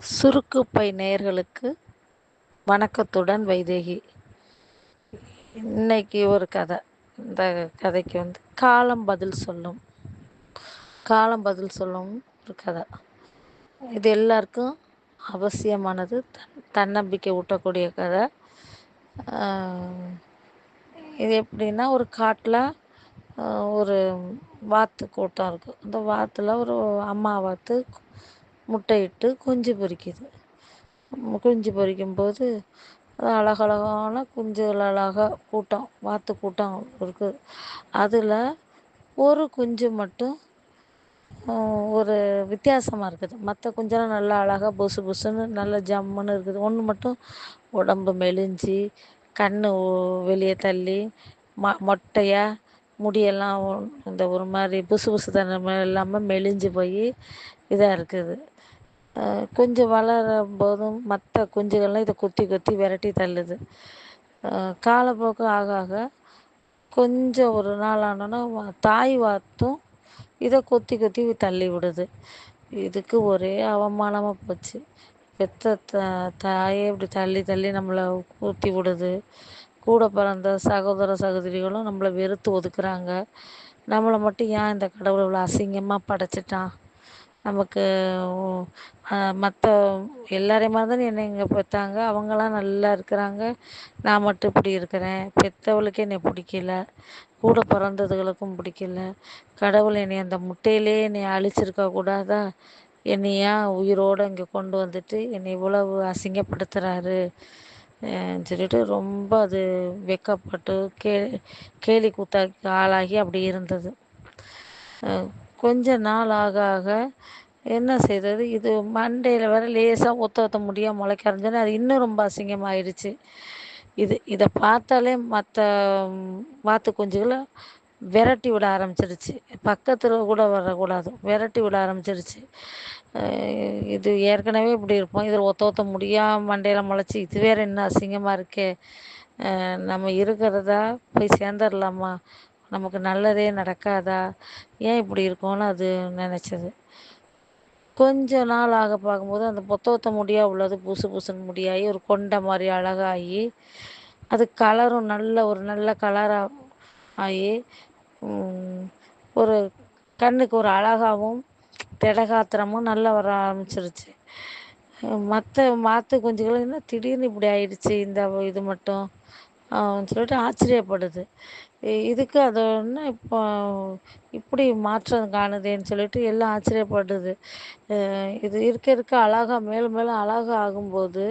சுருக்குப்பை நேயர்களுக்கு வணக்கத்துடன் வைதேகி. இன்னைக்கு ஒரு கதை. இந்த கதைக்கு வந்து காலம் பதில் சொல்லும். காலம் பதில் சொல்லும் ஒரு கதை. இது எல்லாருக்கும் அவசியமானது. தன் தன்னம்பிக்கை ஊட்டக்கூடிய கதை. இது எப்படின்னா ஒரு காட்டில் ஒரு வாத்து கூட்டம் இருக்குது அந்த வாத்தில் ஒரு அம்மா வாத்து முட்டையிட்டு குஞ்சு பொரிக்குது குஞ்சு பொரிக்கும்போது அது அழகழகான குஞ்சுகள் அழகாக கூட்டம் வாத்து கூட்டம் இருக்குது அதில் ஒரு குஞ்சு மட்டும் ஒரு வித்தியாசமாக இருக்குது. மற்ற குஞ்செல்லாம் நல்லா அழகாக புசு புசுன்னு நல்லா ஜம்முன்னு இருக்குது. ஒன்று மட்டும் உடம்பு மெலிஞ்சு கண் வெளியே தள்ளி ம மொட்டையாக முடியெல்லாம் இந்த ஒரு மாதிரி புசு புசு தன்மை இல்லாமல் மெலிஞ்சு போய் இதாக இருக்குது. கொஞ்சம் வளரும் போதும் மற்ற குஞ்சுகள்லாம் இதை கொத்தி கொத்தி விரட்டி தள்ளுது. காலப்போக்கு ஆக ஆக கொஞ்சம் ஒரு நாள் ஆனோன்னா வா- தாய் வாத்தும் இதை கொத்தி கொத்தி தள்ளி விடுது. இதுக்கு ஒரே அவமானமாக போச்சு. பெத்த த தாயே இப்படி தள்ளி தள்ளி நம்மளை ஊற்றி விடுது. கூட பிறந்த சகோதர சகோதரிகளும் நம்மளை வெறுத்து ஒதுக்குறாங்க. நம்மளை மட்டும் ஏன் இந்த கடவுள் இவ்வளோ அசிங்கமாக படைச்சிட்டான்? நமக்கு மற்ற எல்லாரையும் மாதிரி என்னை இங்கே பெற்றாங்க அவங்களாம் நல்லா இருக்கிறாங்க. நான் மட்டும் இப்படி இருக்கிறேன். பெற்றவளுக்கு என்னை பிடிக்கல. கூட பிறந்ததுகளுக்கும் பிடிக்கல. கடவுள் என்னை அந்த முட்டையிலே என்னை அழிச்சிருக்க கூடாதா? என்னையா உயிரோடு இங்கே கொண்டு வந்துட்டு என்னை இவ்வளவு அசிங்கப்படுத்துகிறாரு சொல்லிட்டு ரொம்ப அது வெக்கப்பட்டு கே கேலி கூத்தாக்கு ஆளாகி அப்படி இருந்தது. கொஞ்ச நாள் ஆக ஆக என்ன செய்தது இது மண்டையில் வேற லேசாக ஒத்த ஒத்த முடியாக முளைக்க ஆரம்பிச்சோன்னே அது இன்னும் ரொம்ப அசிங்கமாயிடுச்சு. இது இதை பார்த்தாலே மற்ற வாத்து குஞ்சுகளை விரட்டி விட ஆரம்பிச்சிருச்சு பக்கத்தில் கூட வரக்கூடாது. விரட்டி விட ஆரம்பிச்சிருச்சு இது ஏற்கனவே இப்படி இருப்போம் இதில் ஒத்த ஒத்த முடியாக மண்டையில் முளைச்சி இது வேற இன்னும் அசிங்கமாக இருக்கே. நம்ம இருக்கிறதா போய் சேர்ந்துடலாமா நமக்கு நல்லதே நடக்காதா? ஏன் இப்படி இருக்கோன்னு அது நினச்சது. கொஞ்ச நாள் ஆக பார்க்கும்போது அந்த பொத்த ஒத்த முடியாக உள்ளது புசு புசுன்னு முடியாகி ஒரு கொண்டை மாதிரி அழகாகி அது கலரும் நல்ல ஒரு நல்ல கலராக ஆகி ஒரு கண்ணுக்கு ஒரு அழகாகவும் திடகாத்திரமும் நல்லா வர ஆரம்பிச்சிருச்சு. மற்ற மாற்று குஞ்சுகள் என்ன திடீர்னு இப்படி ஆயிடுச்சு இந்த இது மட்டும்? சொல்லிட்டு ஆச்சரியப்படுது. இதுக்கு அது என்ன இப்போ இப்படி மாற்றம் காணுதேன்னு சொல்லிட்டு எல்லாம் ஆச்சரியப்படுது. இது இருக்க இருக்க அழகாக மேலும் மேலும் அழகாக ஆகும்போது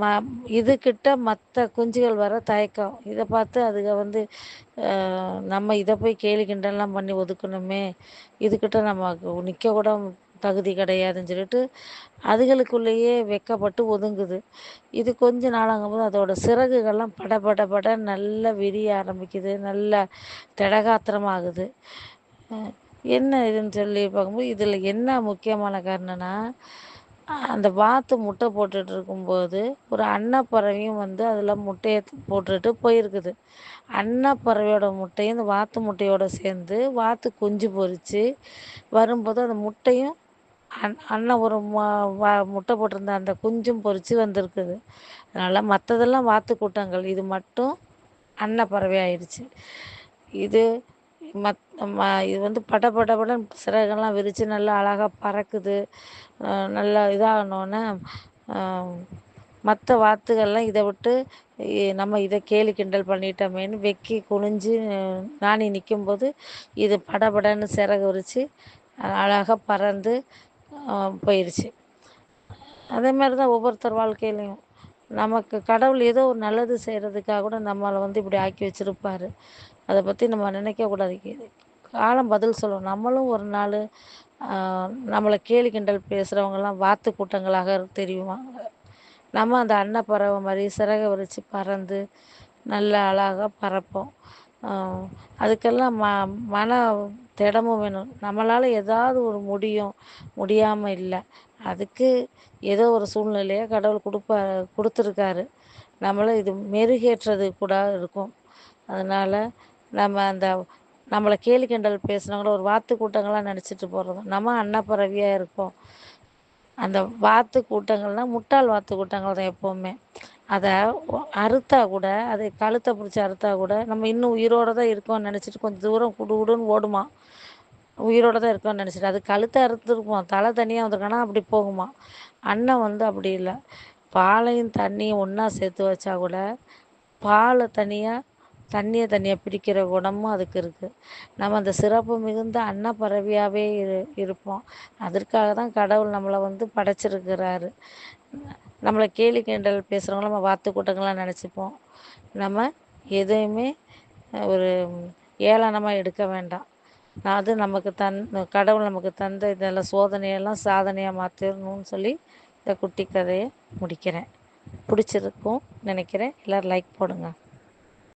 ம இதுக்கிட்ட மற்ற குஞ்சுகள் வர தயக்கம். இதை பார்த்து அதுக வந்து நம்ம இதை போய் கேலி கிண்டல்லாம் பண்ணி ஒதுக்கணுமே. இதுக்கிட்ட நம்ம நிற்க கூட தகுதி கிடையாதுன்னு சொல்லிட்டு அதுகளுக்குள்ளேயே வெக்கப்பட்டு ஒதுங்குது. இது கொஞ்ச நாளாகும்போது அதோட சிறகுகள்லாம் பட பட பட நல்லா விரிய ஆரம்பிக்குது. நல்லா திடகாத்திரமாகுது. என்ன இதுன்னு சொல்லி பார்க்கும்போது இதில் என்ன முக்கியமான காரணம்னா அந்த வாத்து முட்டை போட்டுட்டு இருக்கும்போது ஒரு அன்னப்பறவையும் வந்து அதில் முட்டையை போட்டுட்டு போயிருக்குது. அன்னப்பறவையோட முட்டையும் இந்த வாத்து முட்டையோட சேர்ந்து வாத்து குஞ்சு பொறிச்சு வரும்போது அந்த முட்டையும் அன் அன்னை ஒரு முட்டை போட்டிருந்த அந்த குஞ்சும் பொறிச்சு வந்திருக்குது. அதனால் மற்றதெல்லாம் வாத்து கூட்டங்கள். இது மட்டும் அன்னப்பறவை ஆயிடுச்சு. இது மத் ம- இது வந்து பட பட படன்னு சிறகெல்லாம் விரித்து நல்லா அழகாக பறக்குது. நல்லா இதாகணுன்னே மற்ற வாத்துகள்லாம் இதை விட்டு நம்ம இதை கேலி கிண்டல் பண்ணிட்டோமேன்னு வெக்கி குனிஞ்சு நாணி நிற்கும்போது இது படபடன்னு சிறகு விரித்து அழகாக பறந்து போயிடுச்சு அதே மாதிரி தான் ஒவ்வொருத்தர் வாழ்க்கையிலையும். நமக்கு கடவுள் ஏதோ ஒரு நல்லது செய்கிறதுக்காக கூட நம்மளை வந்து இப்படி ஆக்கி வச்சுருப்பார். அதை பற்றி நம்ம நினைக்கக்கூடாது காலம் பதில் சொல்லும். நம்மளும் ஒரு நாள் நம்மளை கேலி கிண்டல் பேசுகிறவங்கெல்லாம் வாத்து கூட்டங்களாக தெரியுவாங்க நம்ம அந்த அன்னப்பறவை மாதிரி சிறகை விரித்து பறந்து நல்ல அழகாக பறப்போம். அதுக்கெல்லாம் ம மன திடமும் வேணும். நம்மளால் ஏதாவது ஒரு முடியும். முடியாமல் இல்லை. அதுக்கு ஏதோ ஒரு சூழ்நிலையை கடவுள் கொடுப்பா கொடுத்துருக்காரு. நம்மளை இது மெருகேற்றது கூட இருக்கும். அதனால் நம்ம அந்த நம்மளை கேலி கிண்டல் பேசினவங்கள ஒரு வாத்து கூட்டங்களாக நினச்சிட்டு போகிறதும் நம்ம அன்னப்பறவையாக இருப்போம். அந்த வாத்து கூட்டங்கள்னா முட்டாள் வாத்து கூட்டங்கள் தான் எப்போவுமே. அதை அறுத்தா கூட அதை கழுத்தை பிடிச்சி அறுத்தா கூட நம்ம இன்னும் உயிரோட தான் இருக்கோம்னு நினச்சிட்டு கொஞ்சம் தூரம் குடு குடுன்னு ஓடுமா. உயிரோட தான் இருக்கோம்னு நினச்சிட்டு அது கழுத்தை அறுத்துருப்போம் தலை தனியாக வந்திருக்கானா அப்படி போகுமா. அன்னம் வந்து அப்படி இல்லை. பாலையும் தண்ணியும் ஒன்றா சேர்த்து வச்சா கூட பாலை தனியாக தண்ணியை தனியாக பிடிக்கிற குணமும் அதுக்கு இருக்குது நம்ம அந்த சிறப்பு மிகுந்த அன்ன பறவையாகவே இரு இருப்போம். அதற்காக தான் கடவுள் நம்மளை வந்து படைச்சிருக்கிறாரு. நம்மளை கேலி கிண்டல் பேசுகிறவங்கள நம்ம வாத்து கூட்டங்களாக நினச்சிப்போம். நம்ம எதையுமே ஒரு ஏளனமாக எடுக்க வேண்டாம். அது நமக்கு தன் கடவுள் நமக்கு தந்த இதெல்லாம் சோதனையெல்லாம் சாதனையாக மாற்றிடணும்னு சொல்லி இந்த குட்டி கதையை முடிக்கிறேன். பிடிச்சிருக்கும் நினைக்கிறேன். எல்லோரும் லைக் போடுங்க.